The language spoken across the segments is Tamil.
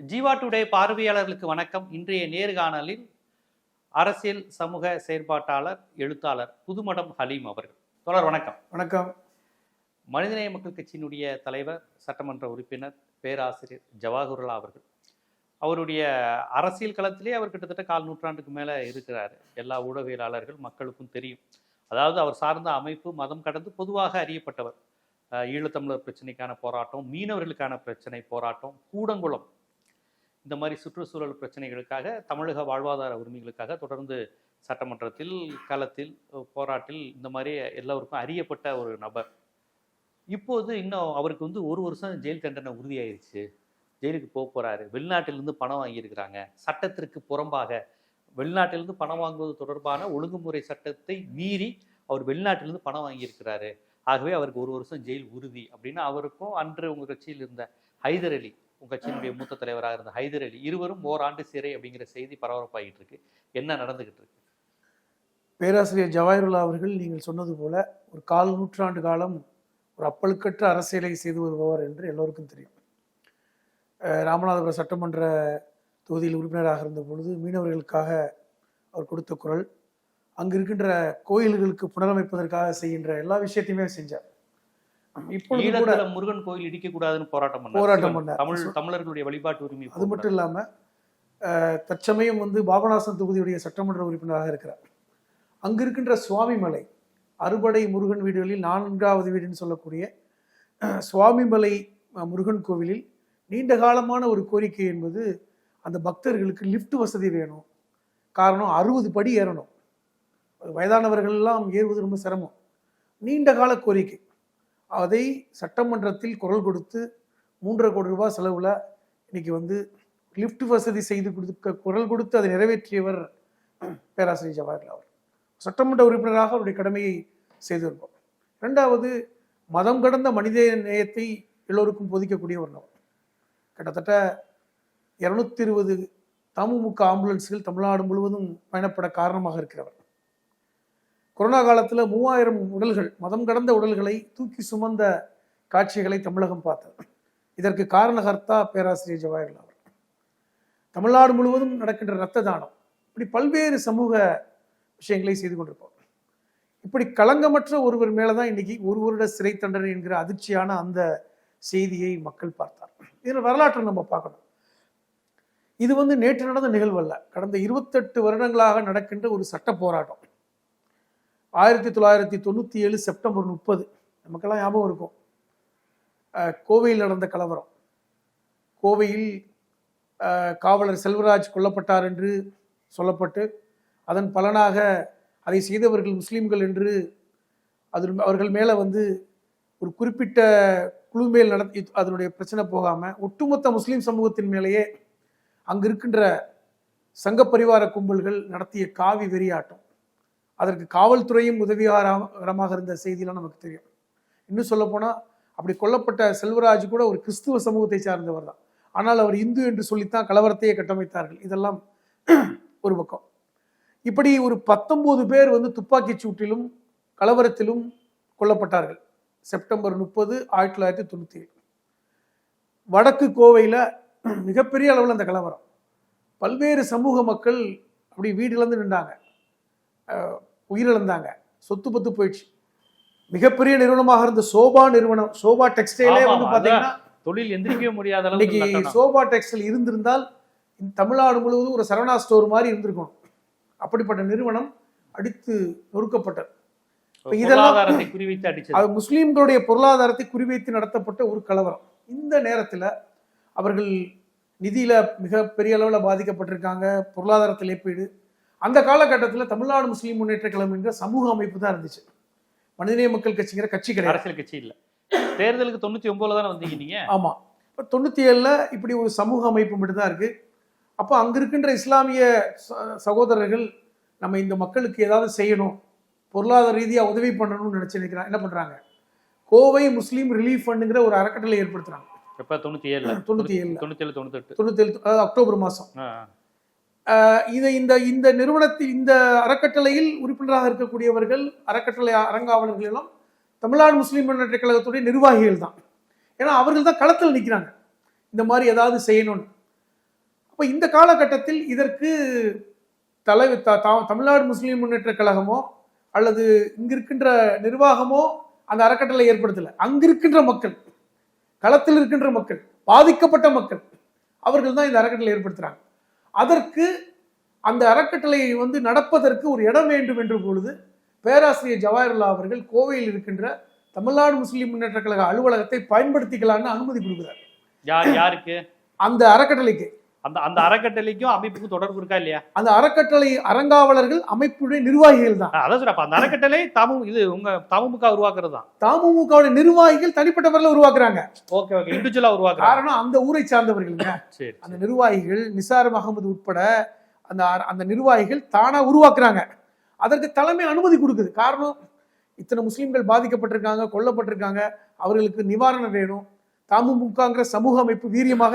ஜீவா டுடே பார்வையாளர்களுக்கு வணக்கம். இன்றைய நேர்காணலில் அரசியல் சமூக செயற்பாட்டாளர் எழுத்தாளர் புதுமடம் ஹலீம் அவர்கள். தொடர் வணக்கம். வணக்கம். மனிதநேய மக்கள் கட்சியினுடைய தலைவர் சட்டமன்ற உறுப்பினர் பேராசிரியர் ஜவாஹருல்லா அவர்கள். அவருடைய அரசியல் களத்திலே அவர் கிட்டத்தட்ட கால் நூற்றாண்டுக்கு மேலே இருக்கிறார். எல்லா ஊடகவியலாளர்கள் மக்களுக்கும் தெரியும். அதாவது அவர் சார்ந்த அமைப்பு மதம் கடந்து பொதுவாக அறியப்பட்டவர். ஈழத்தமிழர் பிரச்சனைக்கான போராட்டம் மீனவர்களுக்கான பிரச்சனை போராட்டம் கூடங்குளம் இந்த மாதிரி சுற்றுச்சூழல் பிரச்சனைகளுக்காக தமிழக வாழ்வாதார உரிமைகளுக்காக தொடர்ந்து சட்டமன்றத்தில் களத்தில் போராட்டில் இந்த மாதிரி எல்லோருக்கும் அறியப்பட்ட ஒரு நபர். இப்போது இன்னும் அவருக்கு வந்து ஒரு வருஷம் ஜெயில் தண்டனை உறுதியாயிருச்சு. ஜெயிலுக்கு போக போகிறாரு வெளிநாட்டிலிருந்து பணம் வாங்கியிருக்கிறாங்க. சட்டத்திற்கு புறம்பாக வெளிநாட்டிலிருந்து பணம் வாங்குவது தொடர்பான ஒழுங்குமுறை சட்டத்தை மீறி அவர் வெளிநாட்டிலிருந்து பணம் வாங்கியிருக்கிறாரு. ஆகவே அவருக்கு ஒரு வருஷம் ஜெயில் உறுதி அப்படின்னு அவருக்கும் அன்று உங்கள் கட்சியில் இருந்த ஹைதர் அலி உங்க கட்சியினுடைய மூத்த தலைவராக இருந்த ஹைதர் அலி. இருவரும் ஓராண்டு சிறை அப்படிங்கிற செய்தி பரபரப்பாகிட்டு இருக்கு. என்ன நடந்துகிட்டு இருக்கு? பேராசிரியர் ஜவாஹருல்லா அவர்கள் நீங்கள் சொன்னது போல ஒரு கால் நூற்றாண்டு காலம் ஒரு அப்பழுக்கற்ற அரசியலை செய்து வருபவர் என்று எல்லோருக்கும் தெரியும். ராமநாதபுரம் சட்டமன்ற தொகுதியில் உறுப்பினராக இருந்த பொழுது மீனவர்களுக்காக அவர் கொடுத்த குரல் அங்கு இருக்கின்ற கோயில்களுக்கு புனரமைப்பதற்காக செய்கின்ற எல்லா விஷயத்தையுமே செஞ்சார். ஈழத்துல முருகன் கோயில் இடிக்க கூடாதுன்னு போராட்டம் போராட்டம். பண்ணார். தமிழ் தமிழர்களுடைய வழிபாட்டு உரிமை அது மட்டும் இல்லாமல் தற்சமயம் வந்து பாபநாசம் தொகுதியுடைய சட்டமன்ற உறுப்பினராக இருக்கிறார். அங்கு இருக்கின்ற சுவாமிமலை அறுபடை முருகன் வீடுகளில் நான்காவது வீடுன்னு சொல்லக்கூடிய சுவாமிமலை முருகன் கோவிலில் நீண்ட காலமான ஒரு கோரிக்கை என்பது அந்த பக்தர்களுக்கு லிஃப்ட் வசதி வேணும். காரணம் அறுபது படி ஏறணும். வயதானவர்கள் எல்லாம் ஏறுவது ரொம்ப சிரமம். நீண்ட கால கோரிக்கை. அதை சட்டமன்றத்தில் குரல் கொடுத்து மூன்றரை கோடி ரூபாய் செலவில் இன்னைக்கு வந்து லிஃப்ட் வசதி செய்து கொடுக்க குரல் கொடுத்து அதை நிறைவேற்றியவர் பேராசிரியர் ஜவஹர்லால் அவர். சட்டமன்ற உறுப்பினராக அவருடைய கடமையை செய்திருப்போம். ரெண்டாவது மதம் கடந்த மனித நேயத்தை எல்லோருக்கும் போதிக்கக்கூடிய ஒரு நபர். கிட்டத்தட்ட இருநூத்தி இருபது தமுமுக ஆம்புலன்ஸ்கள் தமிழ்நாடு முழுவதும் பயணப்பட காரணமாக இருக்கிறவர். கொரோனா காலத்தில் மூவாயிரம் உடல்கள் மதம் கடந்த உடல்களை தூக்கி சுமந்த காட்சிகளை தமிழகம் பார்த்தது. இதற்கு காரணகர்த்தா பேராசிரியர் ஜவஹர்லால் அவர். தமிழ்நாடு முழுவதும் நடக்கின்ற இரத்த தானம். இப்படி பல்வேறு சமூக விஷயங்களை செய்து கொண்டிருப்போம் இப்படி களங்கமற்ற ஒருவர் மேலே தான் இன்னைக்கு ஒரு வருட சிறை தண்டனை என்கிற அதிர்ச்சியான அந்த செய்தியை மக்கள் பார்த்தார். இதில் வரலாற்றை நம்ம பார்க்கணும். இது வந்து நேற்று நடந்த நிகழ்வு அல்ல. கடந்த இருபத்தெட்டு வருடங்களாக நடக்கின்ற ஒரு சட்ட போராட்டம். ஆயிரத்தி தொள்ளாயிரத்தி தொண்ணூற்றி ஏழு செப்டம்பர் முப்பது. நமக்கெல்லாம் ஞாபகம் இருக்கும். கோவையில் நடந்த கலவரம். கோவையில் காவலர் செல்வராஜ் கொல்லப்பட்டார் என்று சொல்லப்பட்டு அதன் பலனாக அதை செய்தவர்கள் முஸ்லீம்கள் என்று அது அவர்கள் மேலே வந்து ஒரு குறிப்பிட்ட குழு மேல் நடத்தி அதனுடைய பிரச்சனை போகாமல் ஒட்டுமொத்த முஸ்லீம் சமூகத்தின் மேலேயே அங்கு இருக்கின்ற சங்க பரிவார கும்பல்கள் நடத்திய காவி வெறியாட்டம். அதற்கு காவல்துறையும் உதவிகாரமாக இருந்த செய்தியெல்லாம் நமக்கு தெரியும். இன்னும் சொல்லப்போனால் அப்படி கொல்லப்பட்ட செல்வராஜ் கூட ஒரு கிறிஸ்துவ சமூகத்தை சார்ந்தவர் தான். ஆனால் அவர் இந்து என்று சொல்லித்தான் கலவரத்தையே கட்டமைத்தார்கள். இதெல்லாம் ஒரு பக்கம். இப்படி ஒரு பத்தொம்போது பேர் வந்து துப்பாக்கிச் சூட்டிலும் கலவரத்திலும் கொல்லப்பட்டார்கள். செப்டம்பர் முப்பது ஆயிரத்தி தொள்ளாயிரத்தி தொண்ணூற்றி ஏழு. வடக்கு கோவையில் மிகப்பெரிய அளவில் அந்த கலவரம். பல்வேறு சமூக மக்கள் அப்படி வீடு இழந்து நின்றாங்க. உயிரிழந்தாங்க. சொத்து பத்து போயிடுச்சு. மிகப்பெரிய நிறுவனமாக இருந்த சோபா நிறுவனம் சோபா டெக்ஸ்டைலே வந்து ஆமா, பார்த்தீங்கன்னா தொழில் எந்திரிக்கவே முடியாத இன்னைக்கு. சோபா டெக்ஸ்டைல் இருந்திருந்தால் இந்த தமிழ்நாடு முழுவதும் ஒரு சரவணா ஸ்டோர் மாதிரி இருந்திருக்கும். அப்படிப்பட்ட நிறுவனம் அடித்து நொறுக்கப்பட்டது. இதெல்லாம் குறிவைத்து அடிச்சது அது முஸ்லீம்களுடைய பொருளாதாரத்தை குறிவைத்து நடத்தப்பட்ட ஒரு கலவரம். இந்த நேரத்தில் அவர்கள் நிதியில மிக பெரிய அளவில் பாதிக்கப்பட்டிருக்காங்க. பொருளாதாரத்தில் இழப்பீடு அந்த காலகட்டத்தில் தமிழ்நாடு முஸ்லீம் முன்னேற்ற கழகம் என்கிற சமூக அமைப்பு தான் இருந்துச்சு. மனிதநேய மக்கள் கட்சிங்கிற கட்சி கிடையாது. அரசியல் கட்சி இல்ல. தேர்தலுக்கு தொண்ணூத்தி ஒன்பதுல தானே வந்தீங்க நீங்க? ஆமா. இப்போ தொண்ணூத்தி ஏழுல இப்படி ஒரு சமூக அமைப்பு மட்டும்தான் இருக்கு. அப்போ அங்க இருக்கின்ற இஸ்லாமிய சகோதரர்கள் நம்ம இந்த மக்களுக்கு ஏதாவது செய்யணும் பொருளாதார ரீதியா உதவி பண்ணணும்னு நினைச்சு நினைக்கிறாங்க என்ன பண்றாங்க? கோவை முஸ்லீம் ரிலீஃப் ஃபண்டுங்கிற ஒரு அறக்கட்டளை ஏற்படுத்துறாங்க. எப்ப? தொண்ணூத்தி ஏழுல தொண்ணூத்தி ஏழுல தொண்ணூத்தி ஏழு தொண்ணூத்தி எட்டு தொண்ணூத்தி ஏழு அதாவது அக்டோபர் ஆஹ் இதை இந்த இந்த நிறுவனத்தில் இந்த அறக்கட்டளையில் உறுப்பினராக இருக்கக்கூடியவர்கள் அறக்கட்டளை அரங்காவலர்கள் எல்லாம் தமிழ்நாடு முஸ்லீம் முன்னேற்ற கழகத்துடைய நிர்வாகிகள் தான். ஏன்னா அவர்கள் தான் களத்தில் நிற்கிறாங்க இந்த மாதிரி ஏதாவது செய்யணும்னு. அப்போ இந்த காலகட்டத்தில் இதற்கு தலை த- தமிழ்நாடு முஸ்லீம் முன்னேற்ற கழகமோ அல்லது இங்க இருக்கின்ற நிர்வாகமோ அந்த அறக்கட்டளை ஏற்படுத்தலை. அங்கிருக்கின்ற மக்கள் களத்தில் இருக்கின்ற மக்கள் பாதிக்கப்பட்ட மக்கள் அவர்கள் தான் இந்த அறக்கட்டளை ஏற்படுத்துகிறாங்க அதற்கு அந்த அறக்கட்டளையை வந்து நடப்பதற்கு ஒரு இடம் வேண்டும் என்ற பொழுது பேராசிரியர் ஜவாஹர்லா அவர்கள் கோவையில் இருக்கின்ற தமிழ்நாடு முஸ்லீம் முன்னேற்ற கழக அலுவலகத்தை பயன்படுத்திக்கலாம்னு அனுமதி கொடுக்குறார். யாருக்கு? அந்த அறக்கட்டளைக்கு. அந்த அந்த அறக்கட்டளைக்கும் அமைப்புக்கும் தொடர்பு இருக்கா இல்லையா? அந்த அறக்கட்டளை அறங்காவலர்கள் அமைப்புடைய நிர்வாகிகள் தான். அதான் சொல்ற அந்த அறக்கட்டளை தமு இது உங்க தமுக உருவாக்குறது தான். தமுகவுடைய நிர்வாகிகள் தனிப்பட்டவர்களை உருவாக்குறாங்க. ஓகே ஓகே இண்டிவிஜுவலா உருவாக்குறாங்க. காரணம் அந்த ஊரை சார்ந்தவர்களுங்க சரி அந்த நிர்வாகிகள் நிசார் அகமது உட்பட அந்த அந்த நிர்வாகிகள் தானா உருவாக்குறாங்க. அதற்கு தலைமை அனுமதி கொடுக்குது. காரணம் இத்தனை முஸ்லிம்கள் பாதிக்கப்பட்டிருக்காங்க கொல்லப்பட்டிருக்காங்க அவர்களுக்கு நிவாரணம் வேணும். தமுமுகங்கிற சமூக அமைப்பு வீரியமாக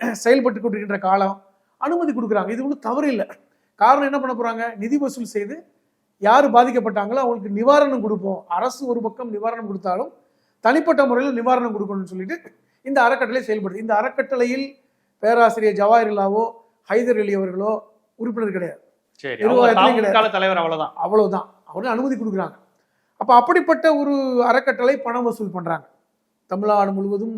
செயல்பட்டு கொண்டிருக்கின்ற காலம் அனுமதி கொடுக்குறாங்க. இது ஒன்றும் தவறு இல்லை. காரணம் என்ன பண்ண போறாங்க? நிதி வசூல் செய்து யார் பாதிக்கப்பட்டாங்களோ அவங்களுக்கு நிவாரணம் கொடுப்போம். அரசு ஒரு பக்கம் நிவாரணம் கொடுத்தாலும் தனிப்பட்ட முறையில் நிவாரணம் கொடுக்கணும்னு சொல்லிட்டு இந்த அறக்கட்டளை செயல்படுது. இந்த அறக்கட்டளையில் பேராசிரியர் ஜவாஹர்லாவோ ஹைதர் அலி அவர்களோ உறுப்பினர் கிடையாது. தலைவர் அவ்வளவுதான். அவ்வளவுதான். அவர்கள் அனுமதி கொடுக்குறாங்க. அப்ப அப்படிப்பட்ட ஒரு அறக்கட்டளை பணம் வசூல் பண்றாங்க. தமிழ்நாடு முழுவதும்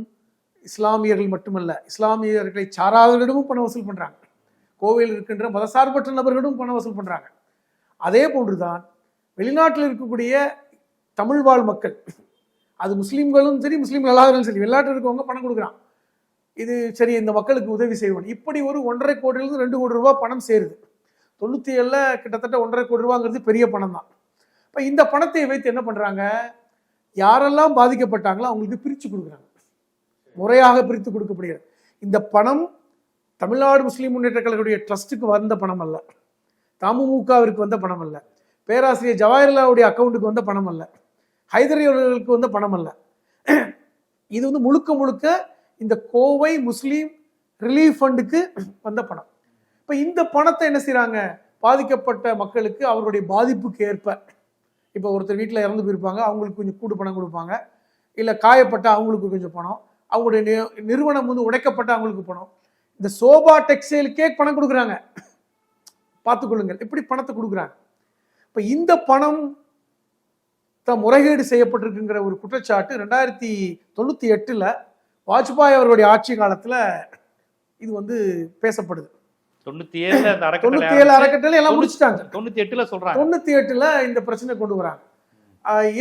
இஸ்லாமியர்கள் மட்டுமல்ல இஸ்லாமியர்களை சாராதவர்களிடமும் பணம் வசூல் பண்ணுறாங்க கோவையில் இருக்கின்ற மதசார்பற்ற நபர்களிடம் பணம் வசூல் பண்ணுறாங்க அதே போன்றுதான் வெளிநாட்டில் இருக்கக்கூடிய தமிழ் வாழ் மக்கள் அது முஸ்லீம்களும் சரி முஸ்லீம்கள் அல்லாதவர்களும் சரி வெளிநாட்டில் இருக்கவங்க பணம் கொடுக்குறான். இது சரி இந்த மக்களுக்கு உதவி செய்வோம் இப்படி ஒரு ஒன்றரை கோடியிலிருந்து ரெண்டு கோடி ரூபா பணம் சேருது. தொண்ணூற்றி ஏழில் கிட்டத்தட்ட ஒன்றரை கோடி ரூபாங்கிறது பெரிய பணம் தான். இப்போ இந்த பணத்தை வைத்து என்ன பண்ணுறாங்க யாரெல்லாம் பாதிக்கப்பட்டாங்களோ அவங்களுக்கு பிரித்து கொடுக்குறாங்க. முறையாக பிரித்து கொடுக்கப்படுகிறது. இந்த பணம் தமிழ்நாடு முஸ்லீம் முன்னேற்ற கழகத்துடைய ட்ரஸ்ட்டுக்கு வந்த பணம் அல்ல. தமுமுகவிற்கு வந்த பணம் அல்ல. பேராசிரியர் ஜவாஹர்லாவுடைய அக்கௌண்ட்டுக்கு வந்த பணம் அல்ல. ஹைதரி அவர்களுக்கு வந்த பணம் அல்ல. இது வந்து முழுக்க முழுக்க இந்த கோவை முஸ்லீம் ரிலீஃப் ஃபண்டுக்கு வந்த பணம். இப்போ இந்த பணத்தை என்ன செய்கிறாங்க பாதிக்கப்பட்ட மக்களுக்கு அவருடைய பாதிப்புக்கு ஏற்ப இப்போ ஒருத்தர் வீட்டில் இறந்து போயிருப்பாங்க அவங்களுக்கு கொஞ்சம் கூட்டு பணம் கொடுப்பாங்க. இல்லை காயப்பட்ட அவங்களுக்கு கொஞ்சம் பணம். அவங்களுடைய நிறுவனம் வந்து உடைக்கப்பட்ட அவங்களுக்கு பணம். இந்த சோபா டெக்ஸ்டைலுக்கே பணம் கொடுக்குறாங்க. பார்த்துக்கொள்ளுங்கள். இப்படி பணத்தை கொடுக்குறாங்க? இப்போ இந்த பணம் தான் முறைகேடு செய்யப்பட்டிருக்குங்கிற ஒரு குற்றச்சாட்டு ரெண்டாயிரத்தி தொண்ணூற்றி எட்டில் வாஜ்பாய் அவருடைய ஆட்சி காலத்தில் இது வந்து பேசப்படுது. தொண்ணூத்தி தொண்ணூத்தி ஏழு அறக்கட்டளை அறக்கட்டளை எல்லாம் முடிச்சிட்டாங்க. தொண்ணூத்தி எட்டுல சொல்றாங்க. தொண்ணூத்தி எட்டுல இந்த பிரச்சனை கொண்டு வராங்க.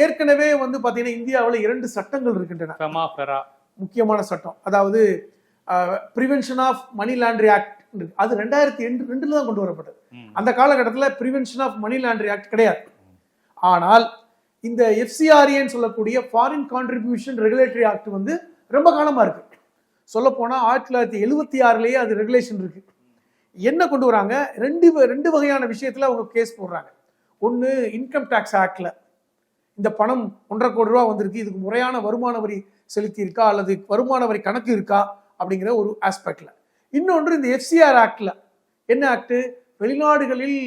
ஏற்கனவே வந்து பாத்தீங்கன்னா இந்தியாவில் இரண்டு சட்டங்கள் இருக்கின்றன. முக்கியமான சட்டம். அதாவது prevention of money laundry act அது ரெண்டாயிரத்தி ரெண்டு ரெண்டுல தான் கொண்டு வரப்பட்டது. அந்த காலகட்டத்தில் prevention of money laundry act கிடையாது. ஆனால் இந்த எஃப்சிஆர்ஏன்னு சொல்லக்கூடிய ஃபாரின் கான்ட்ரிபியூஷன் ரெகுலேட்டரி ஆக்ட் வந்து ரொம்ப காலமா இருக்கு. சொல்ல போனா ஆயிரத்தி தொள்ளாயிரத்தி எழுவத்தி ஆறுலயே அது ரெகுலேஷன் இருக்கு. என்ன கொண்டு வராங்க? ரெண்டு ரெண்டு வகையான விஷயத்துல அவங்க கேஸ் போடுறாங்க. ஒன்று இன்கம் டேக்ஸ் ஆக்ட்ல இந்த பணம் ஒன்றரை கோடி ரூபா வந்திருக்கு இதுக்கு முறையான வருமான வரி செலுத்தி இருக்கா அல்லது வருமான வரி கணக்கு இருக்கா அப்படிங்கிற ஒரு ஆஸ்பெக்டில் இன்னொன்று இந்த எஃப்சிஆர் ஆக்டில் என்ன ஆக்டு வெளிநாடுகளில்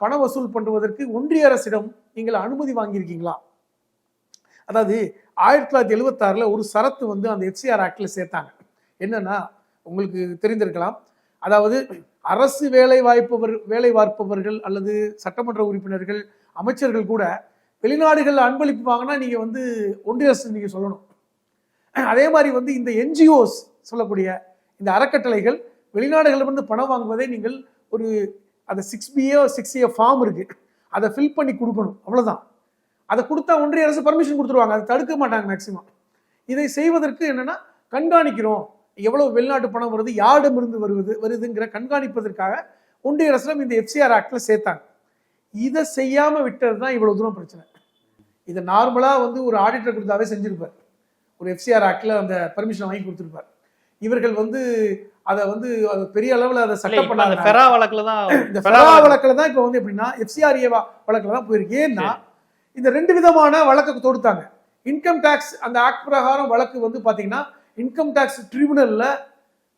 பண வசூல் பண்ணுவதற்கு ஒன்றிய அரசிடம் நீங்கள் அனுமதி வாங்கியிருக்கீங்களா? அதாவது ஆயிரத்தி தொள்ளாயிரத்தி எழுவத்தாறில் ஒரு சரத்து வந்து அந்த எஃப்சிஆர் ஆக்டில் சேர்த்தாங்க. என்னன்னா உங்களுக்கு தெரிந்திருக்கலாம். அதாவது அரசு வேலை வாய்ப்பவர் வேலை பார்ப்பவர்கள் அல்லது சட்டமன்ற உறுப்பினர்கள் அமைச்சர்கள் கூட வெளிநாடுகள் அன்பளிப்பு வாங்கினா நீங்கள் வந்து ஒன்றிய அரசு நீங்கள் சொல்லணும். அதே மாதிரி வந்து இந்த என்ஜிஓஸ் சொல்லக்கூடிய இந்த அறக்கட்டளைகள் வெளிநாடுகளிலிருந்து பணம் வாங்குவதை நீங்கள் ஒரு அந்த six PA six A form இருக்குது அதை ஃபில் பண்ணி கொடுக்கணும். அவ்வளோதான் அதை கொடுத்தா ஒன்றிய அரசு பர்மிஷன் கொடுத்துருவாங்க. அதை தடுக்க மாட்டாங்க மேக்சிமம் இதை செய்வதற்கு என்னென்னா கண்காணிக்கிறோம். எவ்வளோ வெளிநாட்டு பணம் வருது யாரிடமிருந்து வருவது வருதுங்கிற கண்காணிப்பதற்காக ஒன்றிய அரசிடம் இந்த எஃப்சிஆர் ஆக்டில் சேர்த்தாங்க. இதை செய்யாமல் விட்டது தான் இவ்வளோ தூரம் பிரச்சனை. இதை நார்மலா வந்து ஒரு ஆடிட்டர் கொடுத்தாவே செஞ்சிருப்பார். ஒரு எஃப்சிஆர் ஆக்ட்ல அந்த பர்மிஷன் வாங்கி கொடுத்துருப்பார். இவர்கள் வந்து அதை வந்து அது பெரிய அளவுல அதை சட்டம் பண்ணாங்க ஃபெரா வழக்குல தான் இந்த ஃபெரா ஃபெரா வழக்கு- வழக்குல தான் இப்போ வந்து எப்படின்னா எஃப்சிஆர்ஏ வழக்குல தான் போயிருக்கு. ஏன்னா இந்த ரெண்டு விதமான வழக்கு தொடுத்தாங்க. இன்கம் டேக்ஸ் அந்த ஆக்ட் பிரகாரம் வழக்கு வந்து பாத்தீங்கன்னா இன்கம் டேக்ஸ் ட்ரிபுனல்ல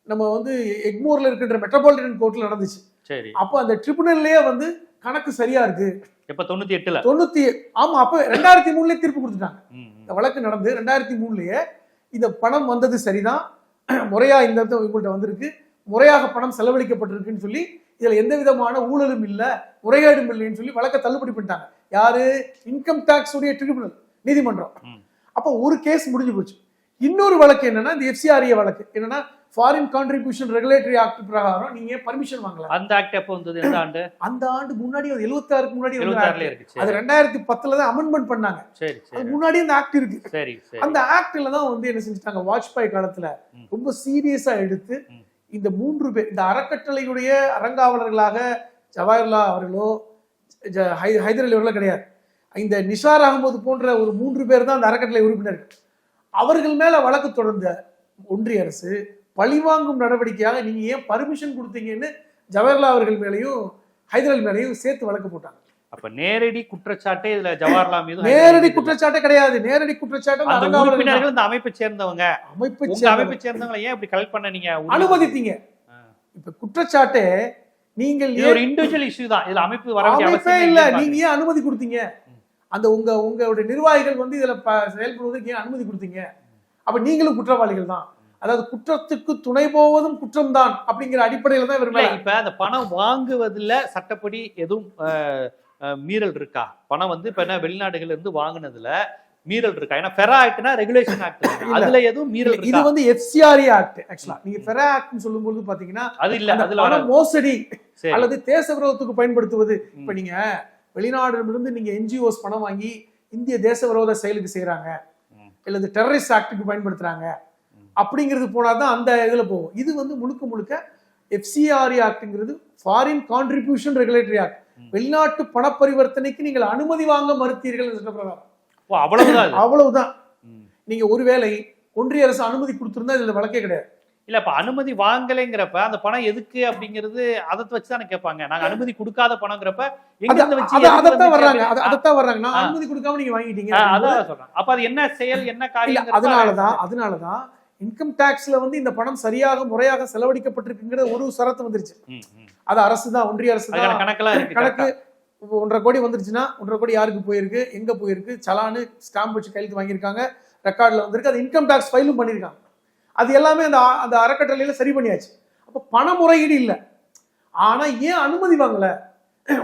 நம்ம வந்து எக்மோர்ல இருக்கின்ற மெட்ரோபாலிட்டன் கோர்ட்ல நடந்துச்சு. சரி. அப்போ அந்த ட்ரிபுனல்லையே வந்து கணக்கு சரியா இருக்கு. இப்ப தொண்ணூத்தி எட்டுல? தொண்ணூத்தி ஆமா அப்ப ரெண்டாயிரத்தி மூணுலயே தீர்ப்பு கொடுத்துட்டாங்க. இந்த வழக்கு நடந்து ரெண்டாயிரத்தி மூணுலயே இந்த பணம் வந்தது சரிதான். முறையா இந்த இடத்துல உங்கள்கிட்ட வந்திருக்கு. முறையாக பணம் செலவழிக்கப்பட்டிருக்குன்னு சொல்லி இதுல எந்த விதமான ஊழலும் இல்ல முறைகேடும் இல்லைன்னு சொல்லி வழக்கை தள்ளுபடி பண்ணிட்டாங்க. யாரு? இன்கம் டாக்ஸ் உடைய ட்ரிபியூனல் நீதிமன்றம். அப்போ ஒரு கேஸ் முடிஞ்சு போச்சு. இன்னொரு வழக்கு என்னன்னா இந்த எஃப்சிஆர்ஏ வழக்கு. என்னன்னா ஃபாரின் கான்ட்ரிபியூஷன் ரெகுலேட்டரி ஆக்ட் பிரகாரம் நீங்க பர்மிஷன் வாங்கலாம் அந்த ஆக்ட் எப்போ வந்தது? எந்த ஆண்டு? அந்த ஆண்டு முன்னாடி எழுபத்தாறுக்கு முன்னாடி எழுபத்தாறுல. இருக்கு அது ரெண்டாயிரத்தி பத்துல தான் அமெண்ட்மெண்ட் பண்ணாங்க. சரி முன்னாடி அந்த ஆக்ட் இருக்கு. சரி அந்த ஆக்ட்ல தான் வந்து என்ன செஞ்சுட்டாங்க? வாஜ்பாய் காலத்துல. ரொம்ப சீரியஸா எடுத்து. இந்த மூன்று பேர் இந்த அறக்கட்டளையுடைய அறங்காவலர்களாக ஜவாஹர்லால் அவர்களோ ஹைதர் அலி அவர்களோ கிடையாது. இந்த நிஷார் அகமது போன்ற ஒரு மூன்று பேர் தான் அந்த அறக்கட்டளை உறுப்பினர்கள். அவர்கள் மேல வழக்கு தொடர்ந்த ஒன்றிய அரசு பழிவாங்கும் நடவடிக்கையாக நீங்க ஏன் பர்மிஷன் கொடுத்தீங்கன்னு ஜவஹர்லால் அவர்கள் மேலையும் ஹைதர் அலி மேலையும் சேர்த்து வழக்கு போட்டாங்க. அப்ப நேரடி குற்றச்சாட்டே இதுல ஜவஹர்லால் மீது நேரடி குற்றச்சாட்டே கிடையாது. நேரடி குற்றச்சாட்டு. உறுப்பினர்கள் இந்த அமைப்பை சேர்ந்தவங்க. அமைப்பை. அமைப்பை சேர்ந்தவங்களை ஏன் இப்படி கலெக்ட் பண்ண நீங்க அனுமதித்தீங்க. இப்ப குற்றச்சாட்டே நீங்கள் ஒரு இண்டிவிஜுவல் இஷ்யூ தான். இதுல அமைப்பு வர அமைப்பே இல்ல. நீங்க ஏன் அனுமதி கொடுத்தீங்க? அந்த உங்க உங்களுடைய நிர்வாகிகள் வந்து இதுல செயல்படுவதற்கு ஏன் அனுமதி கொடுத்தீங்க? அப்ப நீங்களும் குற்றவாளிகள் தான். அதாவது குற்றத்துக்கு துணை போவதும் குற்றம்தான் அப்படிங்கிற அடிப்படையில தான் இவர் இப்ப அந்த பணம் வாங்குவதுல சட்டப்படி எதுவும் மீறல் இருக்கா? பணம் வந்து இப்ப என்ன வெளிநாடுகள்ல இருந்து வாங்குனதுல மீறல் இருக்கா? ஏன்னா ஃபெரா ஆக்ட்னா ரெகுலேஷன் ஆக்ட். அதுல எதுவும் மீறல் இது வந்து எஃப்சிஆர்ஏ ஆக்ட் ஆக்சுவலா நீங்க ஃபெரா ஆக்ட்னு சொல்லும்போது பாத்தீங்கன்னா அது இல்ல அதுல. மோசடி அல்லது தேச விரோதத்துக்கு பயன்படுத்துவது. இப்ப நீங்க வெளிநாடுல நீங்க என்ஜிஓஸ் பணம் வாங்கி இந்திய தேச விரோத செயலுக்கு செய்றாங்க. ம். அல்லது டெரரிஸ்ட் ஆக்டுக்கு பயன்படுத்துறாங்க. அப்படிங்கிறது போனாதான் அந்த இதுல போகும். இது வந்து முழுக்க முழுக்க எஃப்சிஆர்ஏ ஆக்ட்ங்கிறது ஃபாரின் கான்ட்ரிபியூஷன் ரெகுலேட்டரி ஆக்ட். வெளிநாட்டு பண பரிவர்த்தனைக்கு நீங்கள் அனுமதி வாங்க மறுத்தீர்கள் பிரகாரம் அவ்வளவுதான். நீங்க ஒருவேளை ஒன்றிய அரசு அனுமதி கொடுத்திருந்தா இதுல வழக்கே கிடையாது. இல்ல இப்ப அனுமதி வாங்கலைங்கிறப்ப அந்த பணம் எதுக்கு அப்படிங்கிறது அதை வச்சு தானே கேட்பாங்க. நாங்க அனுமதி கொடுக்காத பணம்ங்கிறப்ப எங்க அத- இருந்து வச்சு அத- எதுக்கு அதத்தான் வர்றாங்க. அதத்தான் வர்றாங்க. நான். அனுமதி கொடுக்காம நீங்க வாங்கிட்டீங்க அதான் சொல்றேன். அப்ப அது என்ன செயல் என்ன காரியம் அதனாலதான் அதனாலதான் இன்கம் டாக்ஸ்ல வந்து இந்த பணம் சரியாக முறையாக செலவழிக்கப்பட்டிருக்குங்கிற ஒரு சரத்து வந்துருச்சு. அது அரசு தான் ஒன்றிய அரசு தான். கணக்கு ஒன்றரை கோடி வந்துருச்சுன்னா ஒன்றரை கோடி யாருக்கு போயிருக்கு எங்க போயிருக்கு? சலானு ஸ்டாம்ப் வச்சு கையெழுத்து வாங்கியிருக்காங்க ரெக்கார்ட்ல வந்திருக்கு. அது இன்கம் டாக்ஸ் ஃபைலும் பண்ணியிருக்காங்க. அது எல்லாமே அந்த அந்த அறக்கட்டளையில சரி பண்ணியாச்சு. அப்போ பண முறையீடு இல்லை. ஆனா ஏன் அனுமதி வாங்கல?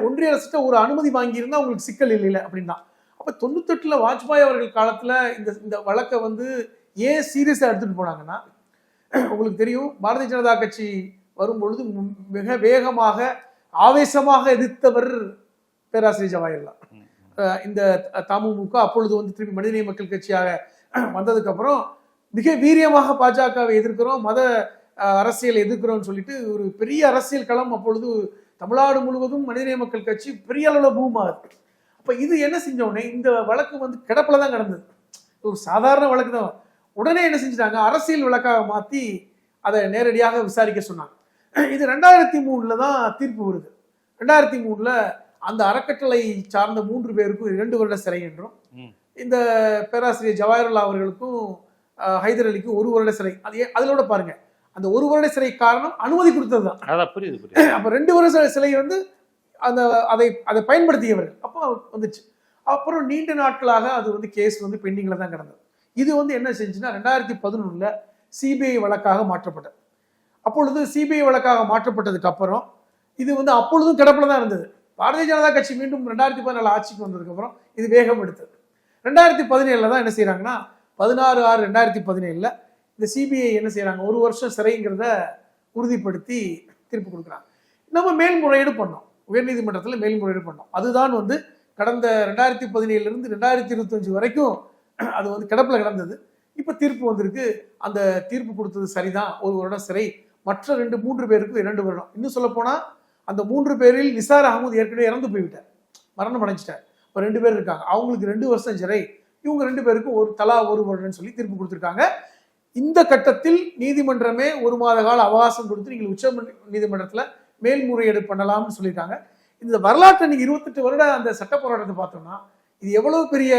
ஒன்றிய அரசுகிட்ட ஒரு அனுமதி வாங்கியிருந்தா உங்களுக்கு சிக்கல் இல்லை அப்படின்னா. அப்ப தொண்ணூத்தெட்டுல வாஜ்பாய் அவர்கள் காலத்துல இந்த இந்த வழக்கை வந்து ஏன் சீரியஸாக எடுத்துகிட்டு போனாங்கன்னா உங்களுக்கு தெரியும் பாரதிய ஜனதா கட்சி வரும்பொழுது மிக வேகமாக ஆவேசமாக எதிர்த்தவர் பேராசிரியர் ஜவாஹர்லால். இந்த தமுமுக அப்பொழுது வந்து திரும்பி மனிதநேய மக்கள் கட்சியாக வந்ததுக்கப்புறம் மிக வீரியமாக பாஜகவை எதிர்க்கிறோம் மத அரசியல் எதிர்க்கிறோம்னு சொல்லிட்டு ஒரு பெரிய அரசியல் களம் அப்பொழுது தமிழ்நாடு முழுவதும் மனிதநேய மக்கள் கட்சி பெரிய அளவில் பூமாகுது அப்போ இது என்ன செஞ்சோடனே இந்த வழக்கு வந்து கிடப்பில் தான் கிடந்தது. ஒரு சாதாரண வழக்கு தான் உடனே என்ன செஞ்சுட்டாங்க? அரசியல் வழக்காக மாத்தி அதை நேரடியாக விசாரிக்க சொன்னாங்க. இது ரெண்டாயிரத்தி மூணுல தான் தீர்ப்பு வருது. ரெண்டாயிரத்தி மூணுல அந்த அறக்கட்டளை சார்ந்த மூன்று பேருக்கும் இரண்டு வருட சிறை என்றும். இந்த பேராசிரியர் ஜவாஹர்லால் அவர்களுக்கும் ஹைதர் அலிக்கும் ஒரு வருட சிறை. அது அதிலோட பாருங்க. அந்த ஒரு வருட சிறை காரணம் அனுமதி கொடுத்தது தான். புரியுது அப்ப ரெண்டு வருஷ சிலை வந்து அந்த அதை அதை பயன்படுத்தியவர்கள். அப்போ வந்துச்சு. அப்புறம் நீண்ட நாட்களாக அது வந்து கேஸ் வந்து பெண்டிங்ல தான் கிடந்தது. இது வந்து என்ன செஞ்சுன்னா ரெண்டாயிரத்தி பதினொன்றில் சிபிஐ வழக்காக மாற்றப்பட்டது. அப்பொழுது சிபிஐ வழக்காக மாற்றப்பட்டதுக்கு அப்புறம் இது வந்து அப்பொழுதும் கிடப்பில் தான் இருந்தது. பாரதிய ஜனதா கட்சி மீண்டும் ரெண்டாயிரத்தி பதினாலு ஆட்சிக்கு வந்ததுக்கப்புறம் இது வேகம் எடுத்தது. ரெண்டாயிரத்தி பதினேழில் தான் என்ன செய்கிறாங்கன்னா பதினாறு ஆறு ரெண்டாயிரத்தி பதினேழில் இந்த சிபிஐ என்ன செய்கிறாங்க ஒரு வருஷம் சிறைங்கிறத உறுதிப்படுத்தி தீர்ப்பு கொடுக்குறாங்க. நம்ம மேல்முறையீடு பண்ணோம். உயர்நீதிமன்றத்தில் மேல்முறையீடு பண்ணோம். அதுதான் வந்து கடந்த ரெண்டாயிரத்தி பதினேழுலேருந்து ரெண்டாயிரத்தி இருபத்தஞ்சு வரைக்கும் அது வந்து கிடப்பில் கிடந்தது. இப்போ தீர்ப்பு வந்திருக்கு. அந்த தீர்ப்பு கொடுத்தது சரிதான். ஒரு வருடம் சிறை. மற்ற ரெண்டு மூன்று பேருக்கு இரண்டு வருடம். இன்னும் சொல்லப்போனால் அந்த மூன்று பேரில் நிசார் அகமது ஏற்கனவே இறந்து போய்விட்டார். மரணம் அடைஞ்சிட்டார். இப்போ ரெண்டு பேர் இருக்காங்க. அவங்களுக்கு ரெண்டு வருஷம் சிறை. இவங்க ரெண்டு பேருக்கும் ஒரு தலா ஒரு வருடம்னு சொல்லி தீர்ப்பு கொடுத்துருக்காங்க. இந்த கட்டத்தில் நீதிமன்றமே ஒரு மாத கால அவகாசம் கொடுத்து நீங்கள் உச்ச நீதிமன்றத்தில் மேல்முறையீடு பண்ணலாம்னு சொல்லியிருக்காங்க. இந்த வரலாற்றை நீங்கள் இருபத்தெட்டு வருட அந்த சட்ட போராட்டத்தை பார்த்தோம்னா இது எவ்வளவு பெரிய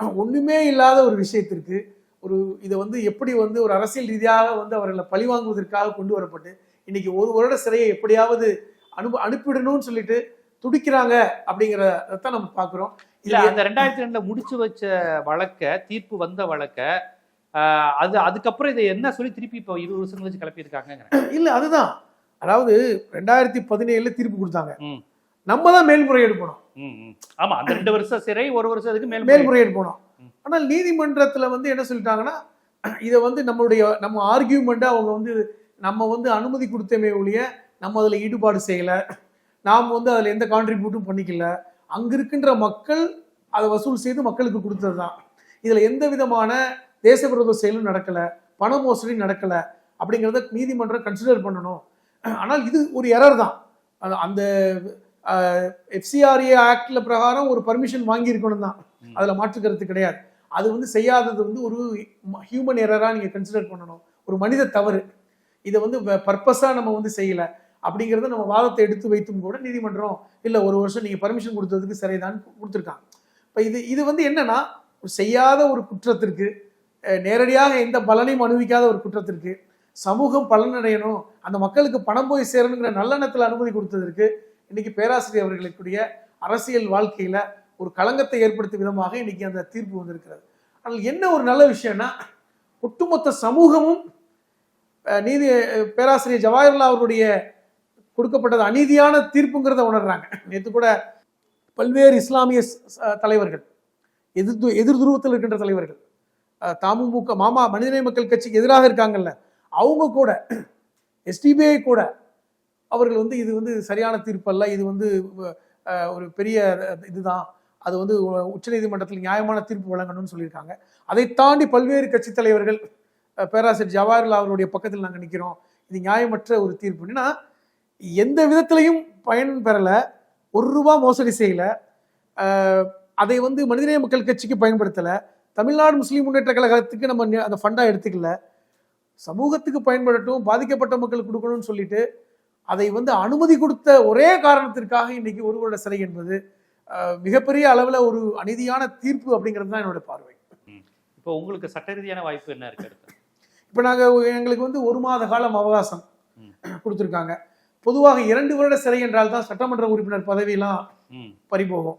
ஒண்ணுமே இல்லாத ஒரு விஷயத்திற்கு ஒரு இதை வந்து எப்படி வந்து ஒரு அரசியல் ரீதியாக வந்து அவர்களை பழிவாங்குவதற்காக கொண்டு வரப்பட்டு இன்னைக்கு ஒரு வருட சிறையை எப்படியாவது அனுப்ப அனுப்பிடணும்னு சொல்லிட்டு துடிக்கிறாங்க அப்படிங்கிறத நம்ம பார்க்குறோம். இல்ல அந்த ரெண்டாயிரத்தி ரெண்டுல முடிச்சு வச்ச வழக்க தீர்ப்பு வந்த வழக்க அது அதுக்கப்புறம் இதை என்ன சொல்லி திருப்பி இப்போ இருபது வருஷம் கழிச்சு கிளப்பியிருக்காங்க இல்ல அதுதான். அதாவது ரெண்டாயிரத்தி பதினேழுல தீர்ப்பு கொடுத்தாங்க. நம்ம தான் மேல்முறையீடு போனோம். ஆமா அந்த ரெண்டு வருஷம் சிறை ஒரு வருஷத்துக்கு மேல் மேல்முறையீடு போனோம். ஆனால் நீதிமன்றத்துல வந்து என்ன சொல்லிட்டாங்கன்னா இதை வந்து நம்மளுடைய நம்ம ஆர்கியூமெண்ட்டை அவங்க வந்து நம்ம வந்து அனுமதி கொடுத்தமே ஒழிய நம்ம அதில் ஈடுபாடு செய்யலை. நாம் வந்து அதில் எந்த கான்ட்ரிபியூட்டும் பண்ணிக்கல. அங்க இருக்கின்ற மக்கள் அதை வசூல் செய்து மக்களுக்கு கொடுத்தது தான் இதில் எந்த விதமான தேசவிரோத செயலும் நடக்கலை பண மோசடி நடக்கலை அப்படிங்கிறத நீதிமன்றம் கன்சிடர் பண்ணணும். ஆனால் இது ஒரு எரர் தான். அந்த எஃப்சிஆர்ஏ ஆக்ட்ல பிரகாரம் ஒரு பர்மிஷன் வாங்கியிருக்கணும் தான். அதுல மாற்று கருத்து கிடையாது. அது வந்து செய்யாதது வந்து ஒரு ஹியூமன் எரரா நீங்க கன்சிடர் பண்ணணும். ஒரு மனித தவறு. இதை வந்து பர்பஸா நம்ம வந்து செய்யல. அப்படிங்கறத நம்ம வாதத்தை எடுத்து வைத்தும் கூட நீதிமன்றம் இல்ல ஒரு வருஷம் நீங்க பர்மிஷன் கொடுத்ததுக்கு சரிதான் கொடுத்துருக்காங்க. இப்ப இது இது வந்து என்னன்னா செய்யாத ஒரு குற்றத்திற்கு நேரடியாக எந்த பலனையும் அனுபவிக்காத ஒரு குற்றத்திற்கு சமூகம் பலனடையணும் அந்த மக்களுக்கு பணம் போய் சேரணுங்கிற நல்லெண்ணத்தில் அனுமதி கொடுத்ததற்கு இன்னைக்கு பேராசிரியர் அவர்களுக்குடைய அரசியல் வாழ்க்கையில ஒரு களங்கத்தை ஏற்படுத்தும் விதமாக இன்னைக்கு அந்த தீர்ப்பு வந்திருக்கிறது. ஆனால் என்ன ஒரு நல்ல விஷயம்னா ஒட்டுமொத்த சமூகமும் நீதி பேராசிரியர் ஜவஹர்லால் அவருடைய கொடுக்கப்பட்டது அநீதியான தீர்ப்புங்கிறத உணர்றாங்க. நேற்று கூட பல்வேறு இஸ்லாமிய தலைவர்கள் எதிர் து- எதிர் துருவத்தில் இருக்கின்ற தலைவர்கள் தாமுமுக தமுமுக மாமா மனிதநேய மக்கள் கட்சிக்கு எதிராக இருக்காங்கல்ல அவங்க கூட எஸ்டிபிஐ கூட அவர்கள் வந்து இது வந்து சரியான தீர்ப்பல்ல இது வந்து ஒரு பெரிய இதுதான். அது வந்து உச்சநீதிமன்றத்தில் நியாயமான தீர்ப்பு வழங்கணும்னு சொல்லியிருக்காங்க. அதை தாண்டி பல்வேறு கட்சி தலைவர்கள் பேராசிரியர் ஜவஹர்லால் அவருடைய பக்கத்தில் நாங்கள் நிற்கிறோம் இது நியாயமற்ற ஒரு தீர்ப்பு. எந்த விதத்திலையும் பயன் பெறலை ஒரு ரூபா மோசடி செய்யல அதை வந்து மனிதநேய மக்கள் கட்சிக்கு பயன்படுத்தலை தமிழ்நாடு முஸ்லீம் முன்னேற்ற கழகத்துக்கு நம்ம அந்த ஃபண்டாக எடுத்துக்கல சமூகத்துக்கு பயன்படட்டும் பாதிக்கப்பட்ட மக்களுக்கு கொடுக்கணும்னு சொல்லிட்டு அதை வந்து அனுமதி கொடுத்த ஒரே காரணத்திற்காக இன்னைக்கு ஒரு வருட சிறை என்பது மிகப்பெரிய அளவில் ஒரு அநீதியான தீர்ப்பு அப்படிங்கிறது தான் என்னோட பார்வை. இப்போ உங்களுக்கு சட்ட ரீதியான வாய்ப்பு என்ன இருக்கு இப்போ நாங்கள் எங்களுக்கு வந்து ஒரு மாத காலம் அவகாசம். கொடுத்துருக்காங்க. பொதுவாக இரண்டு வருட சிறை என்றால் தான் சட்டமன்ற உறுப்பினர் பதவியெல்லாம். பறிபோகும்.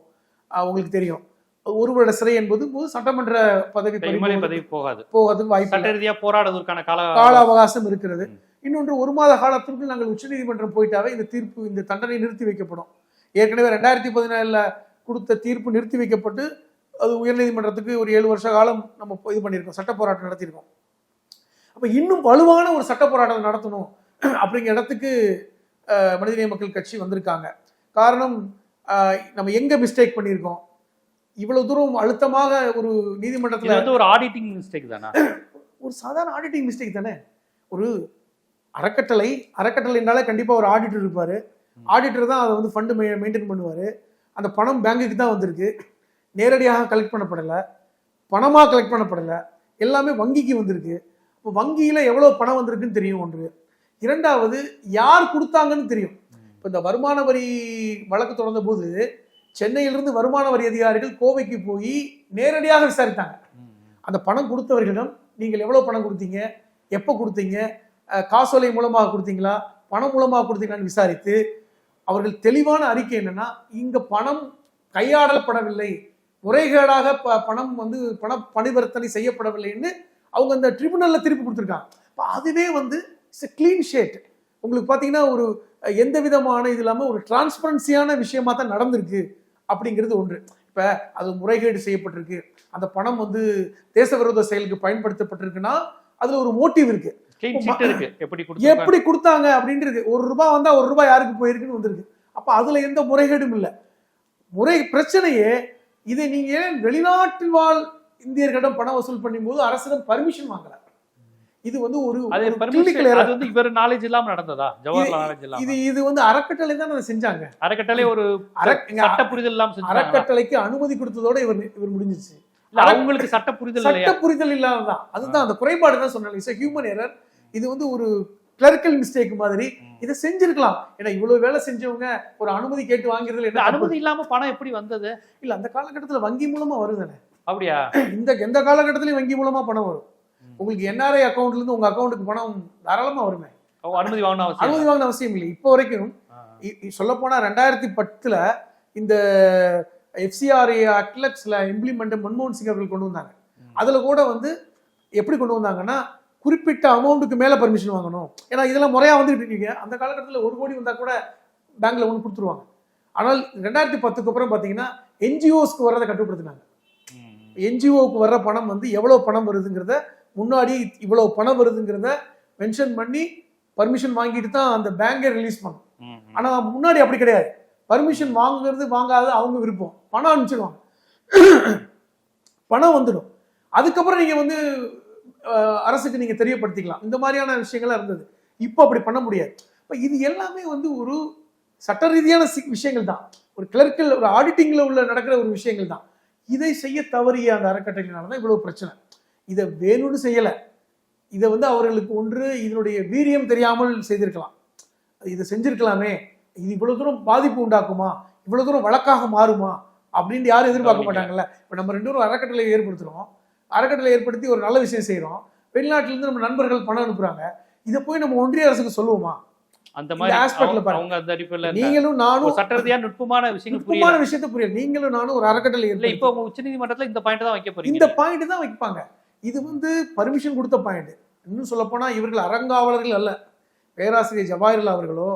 உங்களுக்கு தெரியும். ஒரு வருட சிறை என்பது போது சட்டமன்ற பதவி பதவி போகாது. போவதுக்கு வாய்ப்பு போராடுவதற்கான கால கால அவகாசம் இருக்கிறது. இன்னொன்று ஒரு மாத காலத்திற்குள் நாங்கள் உச்சநீதிமன்றம் போயிட்டாவே இந்த தீர்ப்பு இந்த தண்டனை நிறுத்தி வைக்கப்படும். ஏற்கனவே ரெண்டாயிரத்தி பதினேழுல கொடுத்த தீர்ப்பு நிறுத்தி வைக்கப்பட்டு அது உயர்நீதிமன்றத்துக்கு ஒரு ஏழு வருஷ காலம் நம்ம இது பண்ணியிருக்கோம் சட்ட போராட்டம் நடத்தியிருக்கோம். அப்ப இன்னும் வலுவான ஒரு சட்ட போராட்டம் நடத்தணும் அப்படிங்கிற இடத்துக்கு மனிதநேய மக்கள் கட்சி வந்திருக்காங்க. காரணம் நம்ம எங்க மிஸ்டேக் பண்ணியிருக்கோம்? இவ்வளவு தூரம் அழுத்தமாக ஒரு நீதிமன்றத்துல வந்து ஒரு ஆடிட்டிங் மிஸ்டேக் தானா? ஒரு சாதாரண ஆடிட்டிங் மிஸ்டேக் தானே? ஒரு அறக்கட்டளை அறக்கட்டளைனால கண்டிப்பாக ஒரு ஆடிட்டர் இருப்பார். ஆடிட்டர் தான் அதை வந்து ஃபண்டு மெயின்டைன் பண்ணுவார். அந்த பணம் பேங்குக்கு தான் வந்திருக்கு. நேரடியாக கலெக்ட் பண்ணப்படலை. பணமாக கலெக்ட் பண்ணப்படலை. எல்லாமே வங்கிக்கு வந்திருக்கு. இப்போ வங்கியில் எவ்வளோ பணம் வந்திருக்குன்னு தெரியும் ஒன்று. இரண்டாவது யார் கொடுத்தாங்கன்னு தெரியும். இப்போ இந்த வருமான வரி வழக்கு தொடர்ந்த போது சென்னையிலிருந்து வருமான வரி அதிகாரிகள் கோவைக்கு போய் நேரடியாக விசாரித்தாங்க. அந்த பணம் கொடுத்தவர்களிடம் நீங்கள் எவ்வளோ பணம் கொடுத்தீங்க? எப்போ கொடுத்தீங்க? காசோலை மூலமாக கொடுத்தீங்களா? பணம் மூலமாக கொடுத்தீங்களான்னு விசாரித்து அவர்கள் தெளிவான அறிக்கை என்னன்னா இங்க பணம் கையாடப்படவில்லை. முறைகேடாக ப- பணம் வந்து பண பரிவர்த்தனை செய்யப்படவில்லைன்னு அவங்க அந்த ட்ரிபுனலில் திருப்பி கொடுத்துருக்காங்க. இப்போ அதுவே வந்து இட்ஸ் க்ளீன் ஷேட் உங்களுக்கு பார்த்தீங்கன்னா ஒரு எந்த விதமான இது இல்லாமல் ஒரு டிரான்ஸ்பரன்சியான விஷயமா தான் நடந்திருக்கு அப்படிங்கிறது ஒன்று. இப்போ அது முறைகேடு செய்யப்பட்டிருக்கு. அந்த பணம் வந்து தேச விரோத செயலுக்கு பயன்படுத்தப்பட்டிருக்குன்னா அதில் ஒரு மோட்டிவ் இருக்குது எப்படி கொடுத்து எப்படி கொடுத்தாங்க அப்படின்றது. ஒரு ரூபாய் வந்தா ஒரு ரூபாய் யாருக்கு போயிருக்குன்னு வந்திருக்கு. அப்ப அதுல எந்த முறைகேடும் இல்லை. முறை பிரச்சனையே இதை நீங்க வெளிநாட்டில் வாழ் இந்தியர்களிடம் பணம் வசூல் பண்ணும்போது அரசிடம் பர்மிஷன் வாங்கல இது வந்து ஒரு அது வந்து இவர் நாலேஜ் இல்லாம நடந்ததா? ஜவஹர்லால் நாலேஜ் இது இல்லாம? இது வந்து அறக்கட்டளை தான் அதை செஞ்சாங்க. அறக்கட்டளை ஒரு சட்ட புரிதல் இல்லாம செஞ்சாங்க அறக்கட்டளைக்கு அனுமதி கொடுத்ததோட இவர் இவர் முடிஞ்சிச்சு. அவங்களுக்கு சட்ட புரிதல் சட்ட புரிதல் இல்லாததான். அதுதான் அந்த குறைபாடு தான் சொன்னேன் இட்ஸ் ஹியூமன் எரர் இது வந்து ஒரு கிளரிக்கல் மிஸ்டேக் மாதிரி. இதை செஞ்சிருக்கலாம். ஏன்னா இவ்வளவு வேலை செஞ்சவங்க ஒரு அனுமதி கேட்டு வாங்குறதுல இல்ல, என்ன அனுமதி இல்லாம பணம் எப்படி வந்தது? இல்ல அந்த காலகட்டத்துல வங்கி மூலமா வருதானே. அப்படியா? இந்த எந்த காலகட்டத்திலயும் வங்கி மூலமா பணம் வரும். உங்களுக்கு என்ஆர்ஐ அக்கௌண்ட்ல இருந்து உங்க அக்கௌண்ட்டுக்கு பணம் தாராளமா வருமே. அனுமதி அவசியம் அனுமதி. வாங்கின அவசியம் இல்லை. இப்போ வரைக்கும். சொல்ல போனா ரெண்டாயிரத்தி பத்துல இந்த எஃப்சிஆர்ஏ ஆக்ட்ல சில இம்ப்ளிமெண்ட் மன்மோகன் சிங் அவர்கள் கொண்டு வந்தாங்க. அதுல கூட வந்து எப்படி கொண்டு வந்தாங்கன்னா குறிப்பிட்ட அமௌண்ட்டுக்கு மேலே பர்மிஷன் வாங்கணும். ஏன்னா இதெல்லாம் முறையாக வந்துட்டு இருக்கீங்க. அந்த காலகட்டத்தில் ஒரு கோடி வந்தால் கூட பேங்க்கில் ஒன்று கொடுத்துருவாங்க. ஆனால் ரெண்டாயிரத்தி பத்துக்கு அப்புறம் பார்த்தீங்கன்னா என்ஜிஓஸ்க்கு வர்றதை கட்டுப்படுத்தினாங்க. என்ஜிஓவுக்கு வர்ற பணம் வந்து எவ்வளோ பணம் வருதுங்கிறத முன்னாடி இவ்வளோ பணம் வருதுங்கிறத மென்ஷன் பண்ணி பர்மிஷன் வாங்கிட்டு தான் அந்த பேங்கை ரிலீஸ் பண்ணும். ஆனால் முன்னாடி அப்படி கிடையாது. பர்மிஷன் வாங்குறது வாங்காத அவங்க விருப்பம். பணம் அனுப்பிச்சிடுவாங்க பணம் வந்துடும். அதுக்கப்புறம் நீங்கள் வந்து அரசுக்கு நீங்கள் தெரியப்படுத்திக்கலாம். இந்த மாதிரியான விஷயங்கள்லாம் இருந்தது. இப்போ அப்படி பண்ண முடியாது. இப்போ இது எல்லாமே வந்து ஒரு சட்ட ரீதியான விஷயங்கள் தான். ஒரு கிளர்க்கில் ஒரு ஆடிட்டிங்கில் உள்ள நடக்கிற ஒரு விஷயங்கள் தான். இதை செய்ய தவறிய அந்த அறக்கட்டளையினால தான் இவ்வளவு பிரச்சனை. இதை வேணும்னு செய்யலை. இதை வந்து அவர்களுக்கு ஒன்று இதனுடைய வீரியம் தெரியாமல் செய்திருக்கலாம். இதை செஞ்சிருக்கலாமே. இது இவ்வளவு தூரம் பாதிப்பு உண்டாக்குமா? இவ்வளவு தூரம் வழக்காக மாறுமா? அப்படின்னு யாரும் எதிர்பார்க்க மாட்டாங்கல்ல. இப்போ நம்ம ரெண்டு பேரும் அறக்கட்டளை ஏற்படுத்துறோம். அறக்கட்டளை ஏற்படுத்தி ஒரு நல்ல விஷயம் செய்றோம். வெளிநாட்டுல இருந்து நம்ம நண்பர்கள் பணம் அனுப்புறாங்க. இதை போய் நம்ம ஒன்றிய அரசுக்கு சொல்லுவோமா? அந்த மாதிரி நீங்களும் நானும் சட்ட ரீதியா நுட்பமான விஷயங்கள் முக்கியமான விஷயத்த புரியல. நீங்களும் நானும் ஒரு அறக்கட்டளை இல்ல இப்போ உங்க உச்சநீதிமன்றத்துல இந்த பாயிண்ட் தான் வைக்க போறீங்க. இந்த பாயிண்ட் தான் வைப்பாங்க. இது வந்து பர்மிஷன் கொடுத்த பாயிண்ட் இன்னும் சொல்லப்போனா இவர்கள் அறங்காவலர்கள் அல்ல. பேராசிரியர் ஜவாஹர்லால் அவர்களோ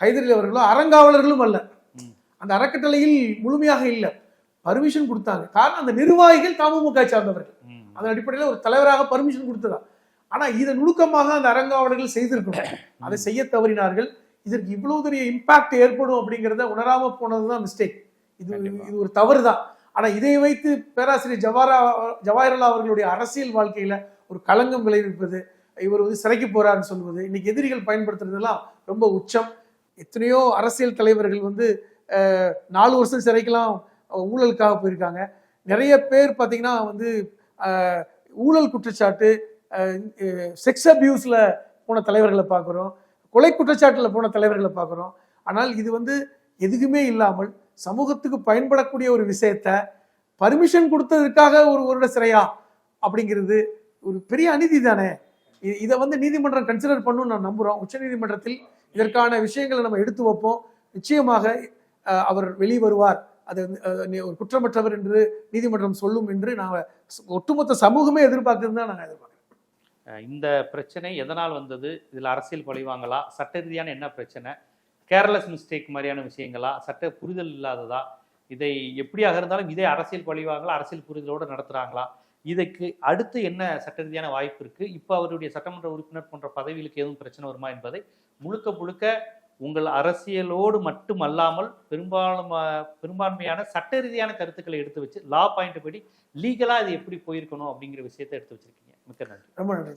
ஹைதரலி அவர்களோ அறங்காவலர்களும் அல்ல. அந்த அறக்கட்டளையில் முழுமையாக இல்லை. பர்மிஷன் கொடுத்தாங்க. காரணம் அந்த நிர்வாகிகள் தமுமுக சார்ந்தவர்கள். அதன் அடிப்படையில் ஒரு தலைவராக பர்மிஷன் கொடுத்ததா? ஆனா இதை நுணுக்கமாக அந்த அறங்காவலர்கள் செய்திருக்கணும். அதை செய்ய தவறினார்கள். இதற்கு இவ்வளவு பெரிய இம்பாக்ட் ஏற்படும் அப்படிங்கிறத உணராம போனதுதான் மிஸ்டேக் இது. இது ஒரு தவறு தான் ஆனா இதை வைத்து பேராசிரியர் ஜவாரா ஜவாஹர்லால் அவர்களுடைய அரசியல் வாழ்க்கையில ஒரு களங்கம் விளைவிப்பது இவர் வந்து சிறைக்கு போறாருன்னு சொல்வது இன்னைக்கு எதிரிகள் பயன்படுத்துறதெல்லாம் ரொம்ப உச்சம். எத்தனையோ அரசியல் தலைவர்கள் வந்து நாலு வருஷம் சிறைக்கெல்லாம் ஊழலுக்காக போயிருக்காங்க. நிறைய பேர் பார்த்தீங்கன்னா வந்து ஊழல் குற்றச்சாட்டு செக்ஸ் அபியூஸில் போன தலைவர்களை பார்க்குறோம். கொலை குற்றச்சாட்டில் போன தலைவர்களை பார்க்குறோம். ஆனால் இது வந்து எதுக்குமே இல்லாமல் சமூகத்துக்கு பயன்படக்கூடிய ஒரு விஷயத்த பர்மிஷன் கொடுத்ததற்காக ஒரு வருட சிறையா அப்படிங்கிறது ஒரு பெரிய அநீதி தானே. இதை வந்து நீதிமன்றம் கன்சிடர் பண்ணும் நான் நம்புகிறோம் உச்சநீதிமன்றத்தில் இதற்கான விஷயங்களை நம்ம எடுத்து வைப்போம். நிச்சயமாக அவர் வெளிவருவார். அது ஒரு குற்றமற்றவர் என்று நீதிமன்றம் சொல்லும் என்று நாங்கள் ஒட்டுமொத்த சமூகமே எதிர்பார்க்கிறது தான் நாங்கள் எதிர்பார்க்குறோம். இந்த பிரச்சனை எதனால் வந்தது? இதில் அரசியல் பழிவாங்களா சட்ட ரீதியான என்ன பிரச்சனை? கேர்லெஸ் மிஸ்டேக் மாதிரியான விஷயங்களா? சட்ட புரிதல் இல்லாததா? இதை எப்படியாக இருந்தாலும் இதே அரசியல் பழிவாங்களா அரசியல் புரிதலோடு நடத்துகிறாங்களா இதுக்கு அடுத்து என்ன சட்ட ரீதியான வாய்ப்பு இருக்குது இப்போ அவருடைய சட்டமன்ற உறுப்பினர் போன்ற பதவிகளுக்கு எதுவும் பிரச்சனை வருமா என்பதை முழுக்க முழுக்க உங்கள் அரசியலோடு மட்டுமல்லாமல் பெரும்பாலும் பெரும்பான்மையான சட்ட ரீதியான கருத்துக்களை எடுத்து வச்சு லா பாயிண்ட் படி லீகலா இது எப்படி போயிருக்கணும் அப்படிங்கிற விஷயத்தை எடுத்து வச்சிருக்கீங்க. மிக்க நன்றி. ரொம்ப நன்றி